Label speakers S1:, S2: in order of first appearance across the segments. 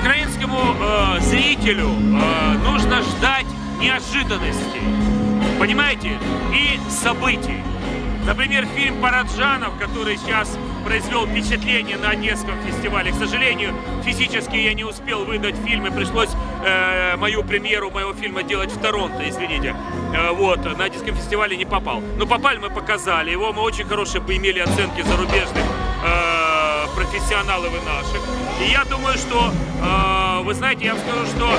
S1: украинскому э, зрителю э, нужно ждать неожиданностей, понимаете, и событий. Например, фильм «Параджанов», который сейчас произвел впечатление на Одесском фестивале. К сожалению, физически я не успел выдать фильм, и пришлось э, мою премьеру моего фильма делать в Торонто, извините. Э, вот, на Одесском фестивале не попал. Но попали мы показали его, мы очень хорошие поимели оценки зарубежных э, профессионалов и наших. И я думаю, что, э, вы знаете, я вам скажу, что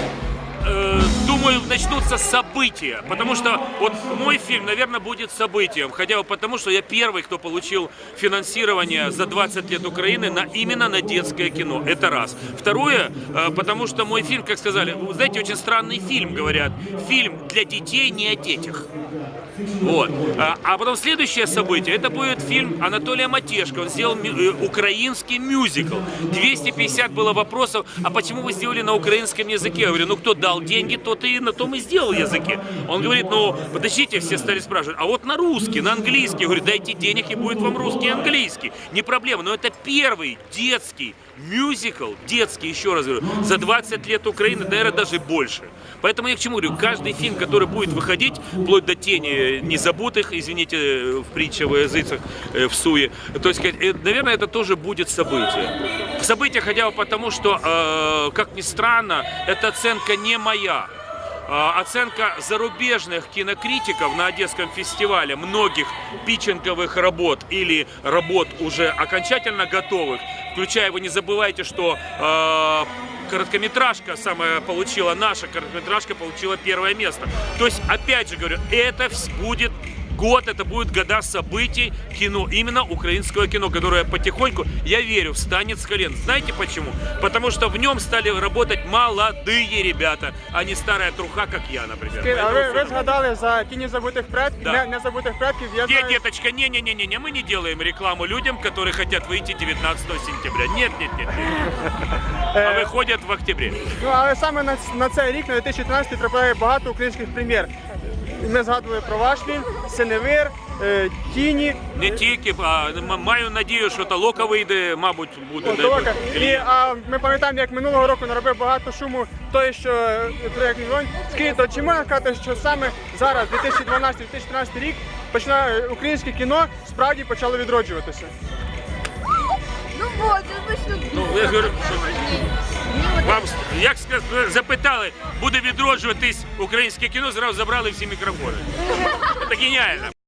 S1: э, думаю, начнутся события. Потому что вот мой фильм, наверное, будет событием. Хотя бы потому, что я первый, кто получил финансирование за 20 лет Украины на, именно на детское кино. Это раз. Второе, э, потому что мой фильм, как сказали, вы знаете, очень странный фильм, говорят. Фильм для детей, не о детях. Вот. А, а потом следующее событие, это будет фильм Анатолия Матешко. Он сделал э, украинский мюзикл. 250 было вопросов, а почему вы сделали на украинском языке? Я говорю, ну кто дал деньги, тот и на том и сделал языке. Он говорит, ну подождите, все стали спрашивать, а вот на русский, на английский. Я говорю, дайте денег и будет вам русский и английский. Не проблема, но это первый детский мюзикл, детский, еще раз говорю, за 20 лет Украины, наверное, даже больше. Поэтому я к чему говорю, каждый фильм, который будет выходить, вплоть до тени незабутых, извините, в притче во языцах, э, в суе, то есть, э, наверное, это тоже будет событие. Событие хотя бы потому, что, э, как ни странно, эта оценка не моя. Оценка зарубежных кинокритиков на Одесском фестивале многих питчинговых работ или работ уже окончательно готовых, включая, вы не забывайте, что э, короткометражка самая получила, наша короткометражка получила первое место. То есть, опять же говорю, это будет год, это будут года событий кино, именно украинского кино, которое потихоньку, я верю, встанет с колен. Знаете почему? Потому что в нем стали работать молодые ребята, а не старая труха, как я, например.
S2: Ки- А ви, ви
S1: Поэтому-
S2: згадали за тіні забутих предків,
S1: Да.
S2: не, не забутих предків. Я
S1: Нет,
S2: знаю,
S1: деточка, не-не-не-не, мы не делаем рекламу людям, которые хотят выйти 19 сентября. Нет, нет, нет. нет. А выходят в октябре.
S2: ну, але саме на, на цей рік, на 2013 трапляє багато українських прем'єр. Ми згадували про ваш фільм, Синевир, е, Тіні.
S1: Не тільки, а маю надію, що толока вийде, мабуть, буде.
S2: О, І а, ми пам'ятаємо, як минулого року наробив багато шуму той, що е, проєкт «Вогонь». Скажіть, то чи можна сказати, що саме зараз, 2012-2013 рік, починає українське кіно справді почало відроджуватися?
S3: Ну вот,
S1: Ну, я говорю, що
S3: Ні, от
S1: вам як ска- запитали, буде відроджуватись українське кіно, зразу забрали всі мікрофони. Це геніально.